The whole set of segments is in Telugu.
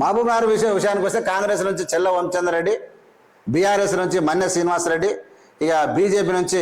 మహబూబ్ నగర్ విషయం విషయానికి వస్తే కాంగ్రెస్ నుంచి చెల్ల వంచంద్రెడ్డి బీఆర్ఎస్ నుంచి మన్య శ్రీనివాసరెడ్డి ఇక బీజేపీ నుంచి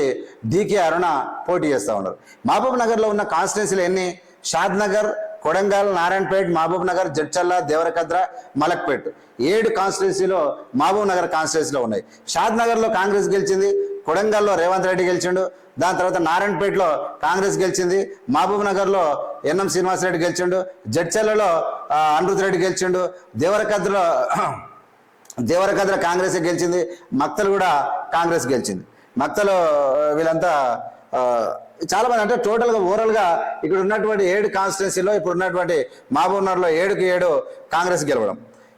డీకే అరుణ పోటీ చేస్తూ ఉన్నారు. మహబూబ్ నగర్లో ఉన్న కాన్స్టిట్యున్సీలు ఎన్ని? షాద్ నగర్ కొడంగల్ నారాయణపేట్ మహబూబ్ నగర్ జడ్చల్ల దేవరకద్ర మలక్పేట్. ఏడు కాన్స్టిట్యున్సీలో మహబూబ్ నగర్ కాన్స్టిట్యున్సీలో ఉన్నాయి. షాద్ నగర్లో కాంగ్రెస్ గెలిచింది కొడంగల్లో రేవంత్ రెడ్డి గెలిచిండు. దాని తర్వాత నారాయణపేటలో కాంగ్రెస్ గెలిచింది మహబూబ్ నగర్లో ఎన్ఎం శ్రీనివాసరెడ్డి గెలిచిండు జడ్చల్లలో ఆ, అనిరుద్ రెడ్డి గెలిచిండు. దేవరకద్రలో దేవరకద్ర కాంగ్రెస్ గెలిచింది మక్తలు కూడా కాంగ్రెస్ గెలిచింది. మక్తలు వీళ్ళంతా చాలా మంది అంటే టోటల్గా ఓవరాల్గా ఇక్కడ ఉన్నటువంటి ఏడు కాన్స్టిట్యున్సీలో ఇప్పుడు ఉన్నటువంటి మహబూబ్నగర్లో ఏడుకి ఏడు కాంగ్రెస్ గెలవడం.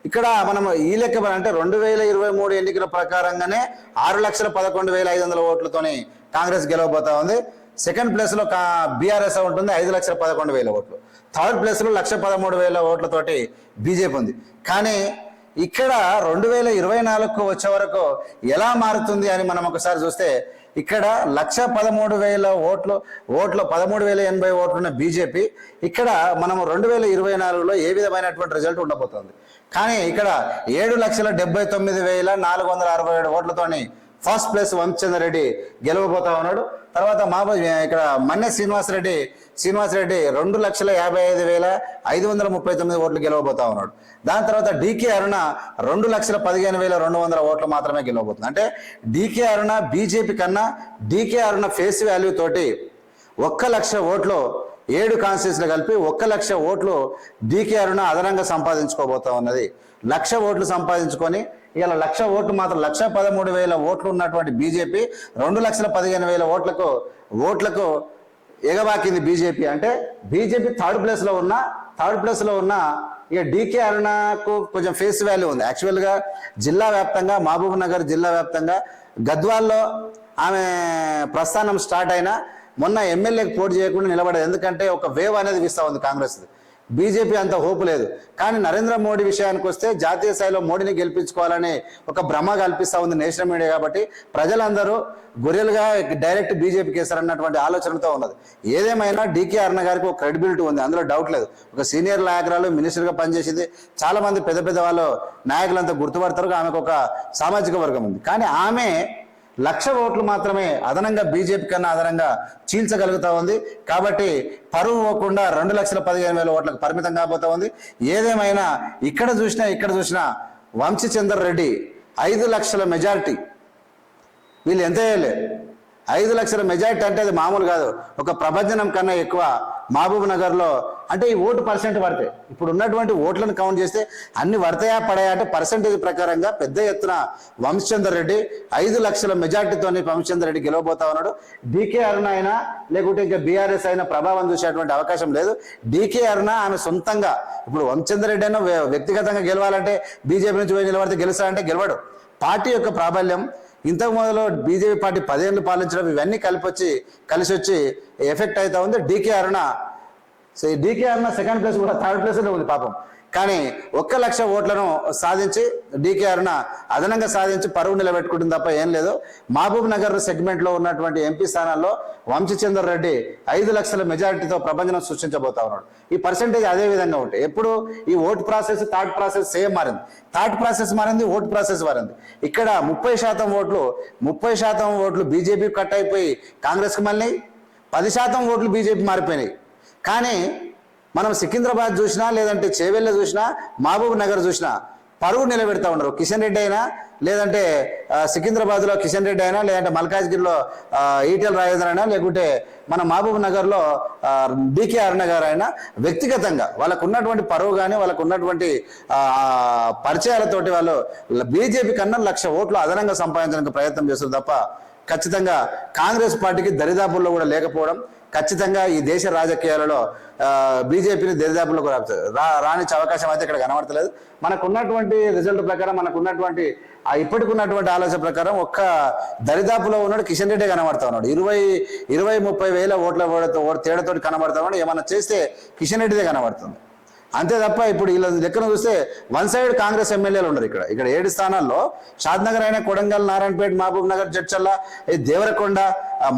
ఇక్కడ మనం ఈ లెక్క అంటే రెండు వేల ఇరవై మూడు ఎన్నికల ప్రకారంగానే ఆరు లక్షల పదకొండు వేల ఐదు వందల ఓట్లతోని కాంగ్రెస్ గెలవబోతా ఉంది. సెకండ్ ప్లేస్లో కా బీఆర్ఎస్ ఉంటుంది ఐదు లక్షల పదకొండు వేల ఓట్లు. థర్డ్ ప్లేస్లో లక్ష పదమూడు వేల ఓట్లతోటి బీజేపీ ఉంది. కానీ ఇక్కడ రెండు వేల ఇరవై నాలుగుకు వచ్చే వరకు ఎలా మారుతుంది అని మనం ఒకసారి చూస్తే ఇక్కడ లక్ష పదమూడు వేల ఓట్లు ఓట్లు పదమూడు వేల ఎనభై ఓట్లున్న బీజేపీ ఇక్కడ మనం రెండు వేల ఇరవై నాలుగులో ఏ విధమైనటువంటి రిజల్ట్ ఉండబోతోంది? కానీ ఇక్కడ ఏడు లక్షల డెబ్బై తొమ్మిది వేల నాలుగు వందల అరవై ఏడు ఓట్లతోని ఫస్ట్ ప్లేస్ వంశచంద్రరెడ్డి గెలవబోతా ఉన్నాడు. తర్వాత మాబూ ఇక్కడ మన్నె శ్రీనివాసరెడ్డి శ్రీనివాసరెడ్డి రెండు లక్షల యాభై ఐదు వేల ఐదు వందల ముప్పై తొమ్మిది ఓట్లు గెలవబోతా ఉన్నాడు. దాని తర్వాత డీకే అరుణ రెండు లక్షల పదిహేను వేల రెండు వందల ఓట్లు మాత్రమే గెలవబోతుంది. అంటే డీకే అరుణ బీజేపీ కన్నా డీకే అరుణ ఫేస్ వాల్యూ తోటి ఒక్క లక్ష ఓట్లు ఏడు కాన్స్టిట్యూన్సీలు కలిపి ఒక్క లక్ష ఓట్లు డీకే అరుణ అదనంగా సంపాదించుకోబోతా ఉన్నది. లక్ష ఓట్లు సంపాదించుకొని ఇలా లక్ష ఓట్లు మాత్రం లక్ష పదమూడు వేల ఓట్లు ఉన్నటువంటి బీజేపీ రెండు లక్షల పదిహేను వేల ఓట్లకు ఓట్లకు ఎగబాకింది బీజేపీ. అంటే బీజేపీ థర్డ్ ప్లేస్లో ఉన్న థర్డ్ ప్లేస్లో ఉన్న ఇక డీకే అరుణకు కొంచెం ఫేస్ వాల్యూ ఉంది. యాక్చువల్గా జిల్లా వ్యాప్తంగా మహబూబ్ నగర్ జిల్లా వ్యాప్తంగా గద్వాల్లో ఆమె ప్రస్థానం స్టార్ట్ అయినా మొన్న ఎమ్మెల్యేకి పోటీ చేయకుండా నిలబడదు. ఎందుకంటే ఒక వేవ్ అనేది వీస్తా ఉంది కాంగ్రెస్ బీజేపీ అంత హోపు లేదు. కానీ నరేంద్ర మోడీ విషయానికి వస్తే జాతీయ స్థాయిలో మోడీని గెలిపించుకోవాలని ఒక భ్రమ కల్పిస్తూ ఉంది నేషనల్ మీడియా కాబట్టి ప్రజలందరూ గొర్రెలుగా డైరెక్ట్ బీజేపీకి వేస్తారన్నటువంటి ఆలోచనతో ఉన్నది. ఏదేమైనా డీకే అరుణ గారికి ఒక క్రెడిబిలిటీ ఉంది. అందులో డౌట్ లేదు. ఒక సీనియర్ నాయకురాలు మినిస్టర్గా పనిచేసింది. చాలామంది పెద్ద పెద్ద వాళ్ళు నాయకులంతా గుర్తుపడతారు. ఆమెకు ఒక సామాజిక వర్గం ఉంది. కానీ ఆమె లక్ష ఓట్లు మాత్రమే అదనంగా బీజేపీ కన్నా అదనంగా చీల్చగలుగుతా ఉంది. కాబట్టి పరువు పోకుండా రెండు లక్షల పదిహేను వేల ఓట్లకు పరిమితం కాబోతా ఉంది. ఏదేమైనా ఇక్కడ చూసినా ఇక్కడ చూసినా వంశీచందర్ రెడ్డి ఐదు లక్షల మెజారిటీ. వీళ్ళు ఎంత వేయలే? ఐదు లక్షల మెజార్టీ అంటే అది మామూలు కాదు. ఒక ప్రభజనం కన్నా ఎక్కువ మహబూబ్ నగర్లో అంటే ఈ ఓటు పర్సెంట్ పడతాయి ఇప్పుడు ఉన్నటువంటి ఓట్లను కౌంట్ చేస్తే అన్ని పడతాయా పడాయా అంటే పర్సెంటేజ్ ప్రకారంగా పెద్ద ఎత్తున వంశచందర్ రెడ్డి ఐదు లక్షల మెజార్టీతోనే వంశచందర్ రెడ్డి గెలవబోతా ఉన్నాడు. డీకే అరుణ అయినా లేకుంటే ఇంకా బీఆర్ఎస్ అయినా ప్రభావం చూసేటువంటి అవకాశం లేదు. డీకే అరుణ ఆమె సొంతంగా ఇప్పుడు వంశచందర్ రెడ్డి అయినా వ్య- వ్యక్తిగతంగా గెలవాలంటే బీజేపీ నుంచి పోయి నిలబడితే గెలుస్తాడంటే గెలవడు. పార్టీ యొక్క ప్రాబల్యం ఇంతకు మొదలు బీజేపీ పార్టీ పదేళ్ళు పాలించడం ఇవన్నీ కలిపి వచ్చి కలిసి వచ్చి ఎఫెక్ట్ అవుతా ఉంది డీకే అరుణ సో ఈ డీకే అరుణ సెకండ్ ప్లేస్ కూడా థర్డ్ ప్లేస్లో ఉంది పాపం. కానీ ఒక్క లక్ష ఓట్లను సాధించి డీకే అరుణ అదనంగా సాధించి పరువు నిలబెట్టుకుంటుంది తప్ప ఏం లేదు. మహబూబ్ నగర్ సెగ్మెంట్లో ఉన్నటువంటి ఎంపీ స్థానాల్లో వంశచందర్ రెడ్డి ఐదు లక్షల మెజారిటీతో ప్రపంచం సృష్టించబోతా ఉన్నాడు. ఈ పర్సంటేజ్ అదే విధంగా ఉంటాయి ఎప్పుడు ఈ vote process third process same మారింది. థర్డ్ ప్రాసెస్ మారింది ఓట్ ప్రాసెస్ మారింది. ఇక్కడ ముప్పై శాతం ఓట్లు ముప్పై శాతం ఓట్లు బీజేపీ కట్ అయిపోయి కాంగ్రెస్కి మళ్ళీ పది శాతం ఓట్లు బీజేపీ మారిపోయినాయి. కానీ మనం సికింద్రాబాద్ చూసినా లేదంటే చేవెళ్ళ చూసినా మహబూబ్ నగర్ చూసినా పరువు నిలబెడతా ఉన్నారు కిషన్ రెడ్డి అయినా లేదంటే సికింద్రాబాద్లో కిషన్ రెడ్డి అయినా లేదంటే మల్కాజ్గిరిలో ఈటెల్ ఈటెల రాజేంద్ర అయినా లేకుంటే మన మహబూబ్ నగర్లో డికే అరుణ గారు అయినా వ్యక్తిగతంగా వాళ్ళకు ఉన్నటువంటి పరువు కానీ వాళ్ళకు ఉన్నటువంటి పరిచయాలతోటి వాళ్ళు బీజేపీ కన్నా లక్ష ఓట్లు అదనంగా సంపాదించడానికి ప్రయత్నం చేస్తారు తప్ప ఖచ్చితంగా కాంగ్రెస్ పార్టీకి దరిదాపుల్లో కూడా లేకపోవడం ఖచ్చితంగా ఈ దేశ రాజకీయాలలో బీజేపీని దరిదాపుల్లోకి రా- రా రానిచ్చే అవకాశం అయితే ఇక్కడ కనబడతలేదు. మనకున్నటువంటి రిజల్ట్ ప్రకారం మనకున్నటువంటి ఆ ఇప్పటికి ఉన్నటువంటి ఆలోచన ప్రకారం ఒక్క దరిదాపులో ఉన్నాడు కిషన్ రెడ్డి కనబడతా ఉన్నాడు. ఇరవై ఇరవై ముప్పై వేల ఓట్ల ఓడతో ఓ తేడాతోటి కనబడతా ఉన్నాడు. ఏమన్నా చేస్తే కిషన్ రెడ్డిదే కనబడుతుంది. అంతే తప్ప ఇప్పుడు వీళ్ళ లెక్కన చూస్తే వన్ సైడ్ కాంగ్రెస్ ఎమ్మెల్యేలు ఉండరు ఇక్కడ. ఇక్కడ ఏడు స్థానాల్లో షాద్నగర్ అయినా కొడంగల్ నారాయణపేట మహబూబ్ నగర్ జడ్చల్ల దేవరకొండ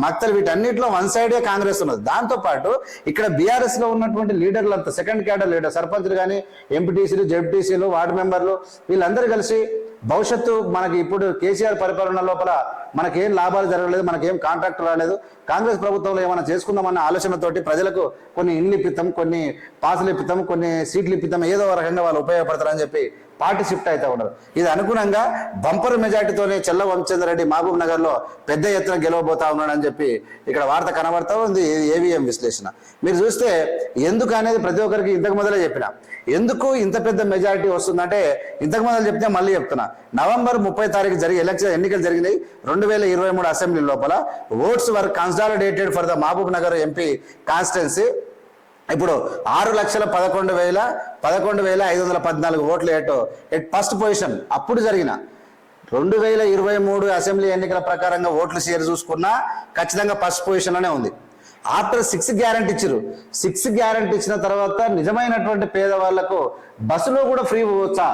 మక్తల్ వీటన్నిటిలో వన్ సైడే కాంగ్రెస్ ఉన్నది. దాంతో పాటు ఇక్కడ బీఆర్ఎస్లో ఉన్నటువంటి లీడర్లు అంతా సెకండ్ క్యాడర్ లీడర్ సర్పంచ్లు కానీ ఎంపీటీసీలు జెడ్టీసీలు వార్డు మెంబర్లు వీళ్ళందరూ కలిసి భవిష్యత్తు మనకి ఇప్పుడు కేసీఆర్ పరిపాలన లోపల మనకేం లాభాలు జరగలేదు మనకేం కాంట్రాక్ట్ రాలేదు. కాంగ్రెస్ ప్రభుత్వంలో ఏమైనా చేసుకుందామన్న ఆలోచనతోటి ప్రజలకు కొన్ని ఇండ్లు ఇప్పితం కొన్ని పాసులు ఇప్పితం కొన్ని సీట్లు ఇప్పితం ఏదో ఒక రకంగా వాళ్ళు ఉపయోగపడతారని చెప్పి పార్టీ షిఫ్ట్ అవుతూ ఉన్నారు. ఇది అనుగుణంగా బంపర్ మెజార్టీతోనే చెల్ల రెడ్డి మహబూబ్ నగర్లో పెద్ద ఎత్తున గెలవబోతా ఉన్నాడని చెప్పి ఇక్కడ వార్త కనబడతా ఉంది ఏవిఎం విశ్లేషణ. మీరు చూస్తే ఎందుకు అనేది ప్రతి ఒక్కరికి ఇంతకు మొదలే చెప్పిన. ఎందుకు ఇంత పెద్ద మెజారిటీ వస్తుందంటే ఇంతకు మొదలు చెప్తే మళ్ళీ చెప్తున్నా. నవంబర్ ముప్పై తారీఖు జరిగే ఎలక్షన్ ఎన్నికలు జరిగినాయి రెండు రెండు వేల ఇరవై మూడు అసెంబ్లీ లోపల votes were consolidated for the Mahabubnagar MP constituency. ఇప్పుడు ఆరు లక్షల పదకొండు వేల పదకొండు వేల ఐదు వందల పద్నాలుగు ఓట్లు ఏటో ఎట్ ఫస్ట్ పొజిషన్. అప్పుడు జరిగిన రెండు వేల ఇరవై మూడు అసెంబ్లీ ఎన్నికల ప్రకారంగా ఓట్లు షేర్ చూసుకున్నా ఖచ్చితంగా ఫస్ట్ పొజిషన్లోనే ఉంది. ఆఫ్టర్ సిక్స్ గ్యారంటీ ఇచ్చారు సిక్స్ గ్యారంటీ ఇచ్చిన తర్వాత నిజమైనటువంటి పేదవాళ్ళకు బస్సులో కూడా ఫ్రీ పోవచ్చా?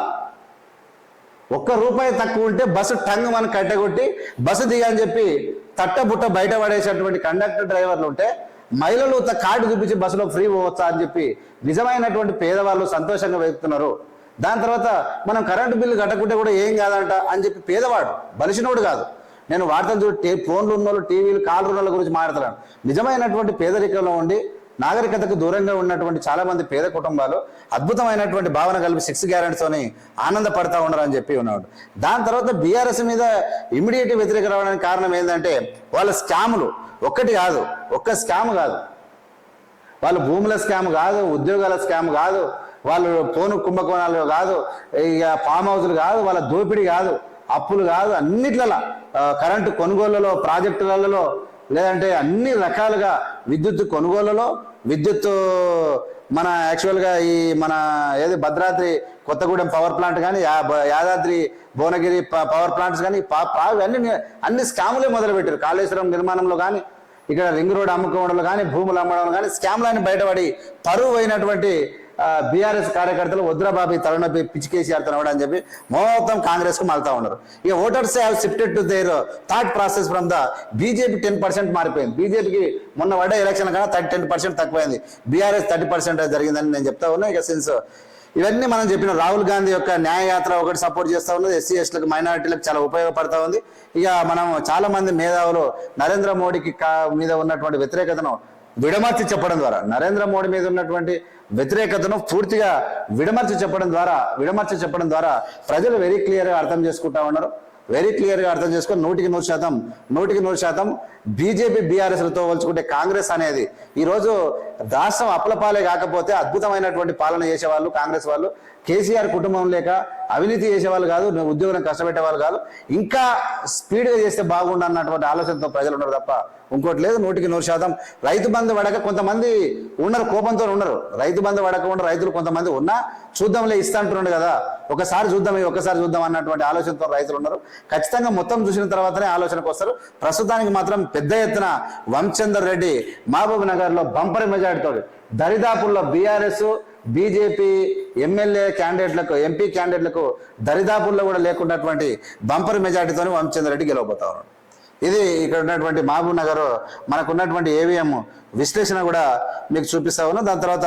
ఒక్క రూపాయి తక్కువ ఉంటే బస్సు టంగ్ మనం కట్టగొట్టి బస్సు దిగని చెప్పి తట్టబుట్ట బయట పడేసేటువంటి కండక్టర్ డ్రైవర్లు ఉంటే మహిళలు త- కార్డు చూపించి బస్సులో ఫ్రీ పోవచ్చా అని చెప్పి నిజమైనటువంటి పేదవాళ్ళు సంతోషంగా వెతుకుతున్నారు. దాని తర్వాత మనం కరెంటు బిల్లు కట్టకుంటే కూడా ఏం కాదంట అని చెప్పి పేదవాడు బలిసినోడు కాదు. నేను వార్తలు చూసి ఫోన్లు ఫోన్లు ఉన్నోళ్ళు టీవీలు కాళ్ళు ఉన్న వాళ్ళ గురించి మాట్లాడుతున్నాను. నిజమైనటువంటి పేదరికంలో ఉండి నాగరికతకు దూరంగా ఉన్నటువంటి చాలా మంది పేద కుటుంబాలు అద్భుతమైనటువంటి భావన కలిపి సిక్స్ గ్యారెంటీతోని ఆనందపడతా ఉన్నారు అని చెప్పి ఉన్నాడు. దాని తర్వాత బీఆర్ఎస్ మీద ఇమీడియట్ వ్యతిరేక రావడానికి కారణం ఏంటంటే వాళ్ళ స్కాములు ఒక్కటి కాదు ఒక్క స్కామ్ కాదు. వాళ్ళు భూముల స్కామ్ కాదు ఉద్యోగాల స్కామ్ కాదు వాళ్ళు ఫోను కుంభకోణాలు కాదు ఇక ఫామ్ హౌస్లు కాదు వాళ్ళ దోపిడీ కాదు అప్పులు కాదు అన్నిట్లలో కరెంటు కొనుగోళ్ళలో ప్రాజెక్టులలో లేదంటే అన్ని రకాలుగా విద్యుత్ కొనుగోళ్ళలో విద్యుత్ మన యాక్చువల్గా ఈ మన ఏది భద్రాద్రి కొత్తగూడెం పవర్ ప్లాంట్ కానీ యాదాద్రి భువనగిరి ప- పవర్ ప్లాంట్స్ కానీ పా- పా- అన్ని అన్ని స్కాములే మొదలుపెట్టారు. కాళేశ్వరం నిర్మాణంలో కానీ ఇక్కడ రింగ్ రోడ్ అమ్ముకోవడంలో కానీ భూములు అమ్మడంలో కానీ స్కామ్లని బయటపడి పరువు అయినటువంటి బీఆర్ఎస్ కార్యకర్తలు వద్రబాబు తలనొప్పి పిచ్చి కేసీఆర్ అని చెప్పి మొత్తం కాంగ్రెస్కు మళ్తా ఉన్నారు. ఇక voters have shifted to their thought process from the BJP ten percent మారిపోయింది. బీజేపీకి మొన్న పడ్డ ఎలక్షన్ కన్నా థర్టీ టెన్ పర్సెంట్ తక్కువైంది. బీఆర్ఎస్ థర్టీ పర్సెంట్ జరిగిందని నేను చెప్తా ఉన్నా. ఇక సిన్స్ ఇవన్నీ మనం చెప్పిన రాహుల్ గాంధీ యొక్క న్యాయయాత్ర ఒకటి సపోర్ట్ చేస్తా ఉన్నది. ఎస్సీ ఎస్టీలకు మైనారిటీలకు చాలా ఉపయోగపడతా ఉంది. ఇక మనం చాలా మంది మేధావులు నరేంద్ర మోడీకి కా- మీద ఉన్నటువంటి వ్యతిరేకతను విడమర్చి చెప్పడం ద్వారా నరేంద్ర మోడీ మీద ఉన్నటువంటి వ్యతిరేకతను పూర్తిగా విడమర్చి చెప్పడం ద్వారా విడమర్చి చెప్పడం ద్వారా ప్రజలు వెరీ క్లియర్గా అర్థం చేసుకుంటా ఉన్నారు. వెరీ క్లియర్గా అర్థం చేసుకొని నూటికి నూరు శాతం నూటికి నూరు శాతం బీజేపీ బీఆర్ఎస్లతో పోల్చుకుంటే కాంగ్రెస్ అనేది ఈరోజు రాష్ట్రం అప్పలపాలే కాకపోతే అద్భుతమైనటువంటి పాలన చేసేవాళ్ళు కాంగ్రెస్ వాళ్ళు. కేసీఆర్ కుటుంబం లేక అవినీతి చేసేవాళ్ళు కాదు నువ్వు ఉద్యోగం కష్టపెట్టేవాళ్ళు కాదు. ఇంకా స్పీడ్గా చేస్తే బాగుండు అన్నటువంటి ఆలోచనతో ప్రజలు ఉన్నారు తప్ప ఇంకోటి లేదు నూటికి నూరు శాతం. రైతు బంధు పడక కొంతమంది ఉన్నారు కోపంతో ఉన్నారు. రైతు బంధు పడకుండా రైతులు కొంతమంది ఉన్నా చూద్దాంలే ఇస్తా అంటున్నాడు కదా. ఒకసారి చూద్దాం ఒకసారి చూద్దాం అన్నటువంటి ఆలోచనతో రైతులు ఉన్నారు. ఖచ్చితంగా మొత్తం చూసిన తర్వాతనే ఆలోచనకు వస్తారు. ప్రస్తుతానికి మాత్రం పెద్ద ఎత్తున వంశందర్ రెడ్డి మహబూబ్ నగర్లో బంపర్ మెజార్టీతో దరిదాపుల్లో బీఆర్ఎస్ బీజేపీ ఎమ్మెల్యే క్యాండిడేట్లకు ఎంపీ క్యాండిడేట్లకు దరిదాపుల్లో కూడా లేకున్నటువంటి బంపర్ మెజార్టీతోనే వంశందర్ రెడ్డి గెలవబోతా ఉన్నాడు ఇది ఇక్కడ ఉన్నటువంటి మహబూబ్ నగర్ మనకు ఉన్నటువంటి ఏవిఎం విశ్లేషణ కూడా మీకు చూపిస్తా ఉన్నాం. దాని తర్వాత